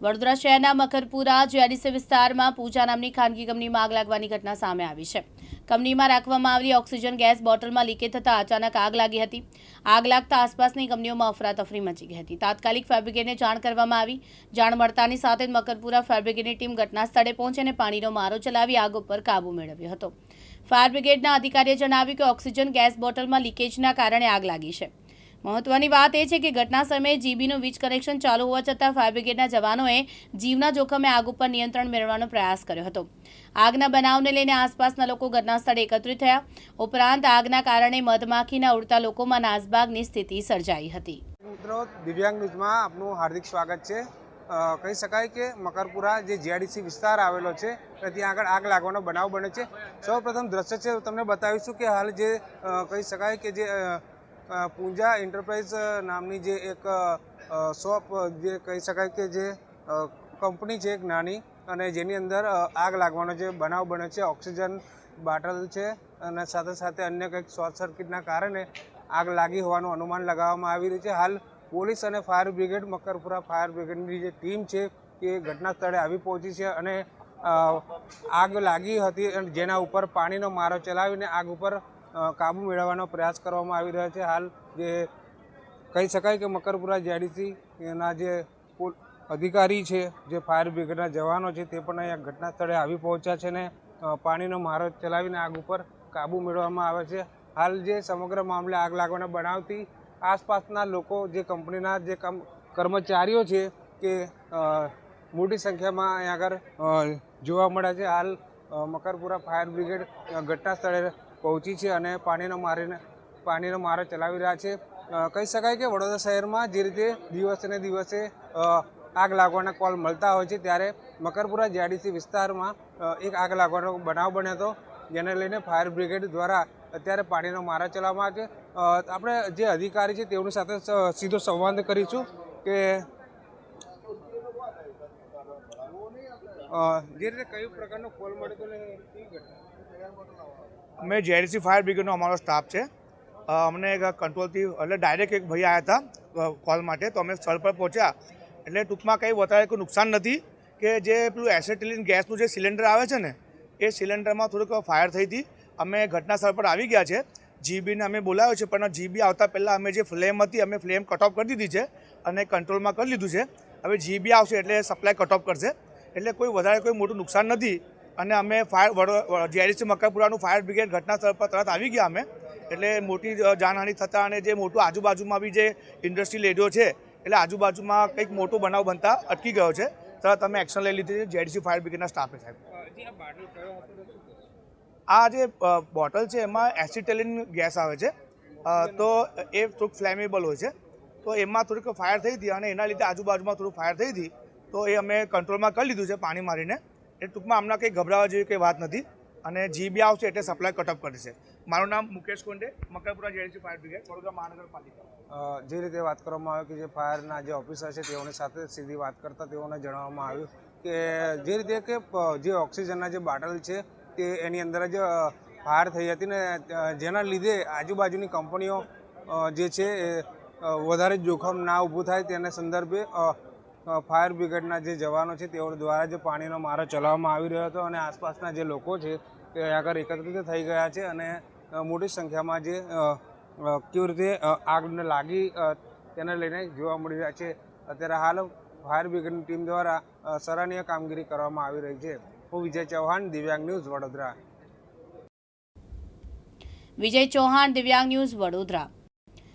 વડોદરા શહેરના મકરપુરા જીઆઈડીસી વિસ્તારમાં પૂજા નામની ખાનગી કંપનીમાં આગ લાગવાની ઘટના સામે આવી છે. કંપનીમાં રાખવામાં આવેલી ઓક્સિજન ગેસ બોટલમાં લીકેજ થતાં અચાનક આગ લાગી હતી. આગ લાગતા આસપાસની કંપનીઓમાં અફરાતફરી મચી ગઈ હતી. તાત્કાલિક ફાયર બ્રિગેડને જાણ કરવામાં આવી. જાણ મળતાની સાથે જ મકરપુરા ફાયર બ્રિગેડની ટીમ ઘટના સ્થળે પહોંચી અને પાણીનો મારો ચલાવી આગ ઉપર કાબૂ મેળવ્યો હતો. ફાયર બ્રિગેડના અધિકારીએ જણાવ્યું કે ઓક્સિજન ગેસ બોટલમાં લીકેજના કારણે આગ લાગી છે. મહત્વની વાત એ છે કે ઘટના સમયે જીબીનું વીજ કનેક્શન ચાલુ હોવા છતાં ફાયર બ્રિગેડના જવાનોએ જીવના જોખમે આગ ઉપર નિયંત્રણ મેળવવાનો પ્રયાસ કર્યો હતો. આગના બનાવને લઈને આસપાસના લોકો ઘટના સ્થળે એકત્રિત થયા. ઉપરાંત આગના કારણે મધમાખીના ઉડતા લોકોમાં નાસભાગની સ્થિતિ સર્જાઈ હતી. મિત્રો, દિવ્યાંગ ન્યૂઝમાં આપનું હાર્દિક સ્વાગત છે. કહી શકાય કે મકરપુરા જે જીઆઈડીસી વિસ્તાર આવેલો છે ત્યાં આગળ આગ લાગવાનો બનાવ બને છે. સૌ પ્રથમ દ્રશ્ય છે, તમને બતાવીશું કે હાલ જે કહી શકાય કે જે પૂંજા એન્ટરપ્રાઇઝ નામની જે એક શોપ જે કહી શકાય કે જે કંપની છે એક નાની અને જેની અંદર આગ લાગવાનો જે બનાવ બને છે ઓક્સિજન બાટલ છે અને સાથે સાથે અન્ય કંઈક શોર્ટ સર્કિટના કારણે આગ લાગી હોવાનું અનુમાન લગાવવામાં આવી રહ્યું છે. હાલ પોલીસ અને ફાયર બ્રિગેડ મકરપુરા ફાયર બ્રિગેડની જે ટીમ છે એ ઘટના સ્થળે આવી પહોંચી છે અને આગ લાગી હતી અને જેના ઉપર પાણીનો મારો ચલાવીને આગ ઉપર કાબુ મેળવવાનો પ્રયાસ કરવામાં આવી રહ્યો છે. હાલ જે કહી શકાય કે મકરપુરા જેડીસી એના જે અધિકારી છે, જે ફાયર બ્રિગેડના જવાનો છે, તે પણ અહીંયા ઘટના સ્થળે આવી પહોંચ્યા છે ને પાણીનો મારો ચલાવીને આગ ઉપર કાબુ મેળવવામાં આવે છે. હાલ જે સમગ્ર મામલે આગ લાગવાના બનાવથી આસપાસના લોકો, જે કંપનીના જે કર્મચારીઓ છે કે મોટી સંખ્યામાં અહીંયા આગળ જોવા મળે છે. હાલ મકરપુરા ફાયર બ્રિગેડ ઘટના સ્થળે પહોંચી છે અને પાણીનો મારીને પાણીનો મારો ચલાવી રહ્યા છે. કહી શકાય કે વડોદરા શહેરમાં જે રીતે દિવસે દિવસે આગ લાગવાના કોલ મળતા હોય છે, ત્યારે મકરપુરા જેડીસી વિસ્તારમાં એક આગ લાગવાનો બનાવ બન્યો હતો, જેને લઈને ફાયર બ્રિગેડ દ્વારા અત્યારે પાણીનો મારા ચલાવવામાં આવે આપણે જે અધિકારી છે, તેઓની સાથે સીધો સંવાદ કરીશું કે જે રીતે કયું પ્રકારનો કોલ મળ્યો હતો અમે જેડીસી ફાયર બ્રિગેડનો અમારો સ્ટાફ છે. અમને એક કંટ્રોલથી એટલે ડાયરેક્ટ એક ભાઈ આવ્યા હતા કોલ માટે, તો અમે સ્થળ પર પહોંચ્યા. એટલે ટૂંકમાં કંઈ વધારે કોઈ નુકસાન નથી, કે જે પેલું એસેટિલિન ગેસનું જે સિલિન્ડર આવે છે ને, એ સિલિન્ડરમાં થોડુંક ફાયર થઈ હતી. અમે ઘટના સ્થળ પર આવી ગયા છે. જીબીને અમે બોલાવ્યો છે, પણ જીબી આવતા પહેલાં અમે જે ફ્લેમ હતી, અમે ફ્લેમ કટ ઓફ કરી દીધી છે અને કંટ્રોલમાં કરી લીધું છે. હવે જીબી આવશે એટલે સપ્લાય કટ ઓફ કરશે. એટલે કોઈ વધારે કોઈ મોટું નુકસાન નથી. અને અમે ફાયર જેડીસી મક્કાપુરાનું ફાયર બ્રિગેડ ઘટના સ્થળ પર તરત આવી ગયા અમે. એટલે મોટી જાનહાનિ થતાં અને જે મોટું આજુબાજુમાં બી જે ઇન્ડસ્ટ્રીયલ એરિયો છે એટલે આજુબાજુમાં કંઈક મોટો બનાવ બનતા અટકી ગયો છે. તરત અમે એક્શન લઈ લીધી છે જીઆઈડીસી ફાયર બ્રિગેડના સ્ટાફે સાહેબ? આ જે બોટલ છે એમાં એસિટેલિન ગેસ આવે છે. તો એ થોડુંક ફ્લેમેબલ હોય છે. તો એમાં થોડીક ફાયર થઈ હતી અને એના લીધે આજુબાજુમાં થોડું ફાયર થઈ હતી. તો એ અમે કંટ્રોલમાં કરી લીધું છે પાણી મારીને. એ ટૂંકમાં આમના કંઈ ગભરાવા જેવી કંઈ વાત નથી. અને જીબી આવશે એટલે સપ્લાય કટઅપ કરશે મારું નામ Mukesh Konde, Makarpura JDC fire brigade Vadodara મહાનગરપાલિકા. જે રીતે વાત કરવામાં આવે કે જે ફાયરના જે ઓફિસર છે તેઓની સાથે સીધી વાત કરતા તેઓને જણાવવામાં આવ્યું કે જે રીતે કે જે ઓક્સિજનના જે બાટલ છે તે એની અંદર જ ફાયર થઈ હતી ને જેના લીધે આજુબાજુની કંપનીઓ જે છે વધારે જોખમ ના ઊભું થાય તેના સંદર્ભે ફાયર બ્રિગેડના જે જવાનો છે, તેઓ દ્વારા જે પાણીનો મારો ચલાવવામાં આવી રહ્યો હતો અને આસપાસના જે લોકો છે, તે આગળ એકત્રિત થઈ ગયા છે અને મોટી સંખ્યામાં જે કેવી રીતે આગને લાગી તેને લઈને જોવા મળી રહ્યા છે. અત્યારે હાલ ફાયર બ્રિગેડની ટીમ દ્વારા સરાહનીય કામગીરી કરવામાં આવી રહી છે. હું વિજય ચૌહાણ, દિવ્યાંગ ન્યૂઝ વડોદરા. વિજય ચૌહાણ, દિવ્યાંગ ન્યૂઝ વડોદરા.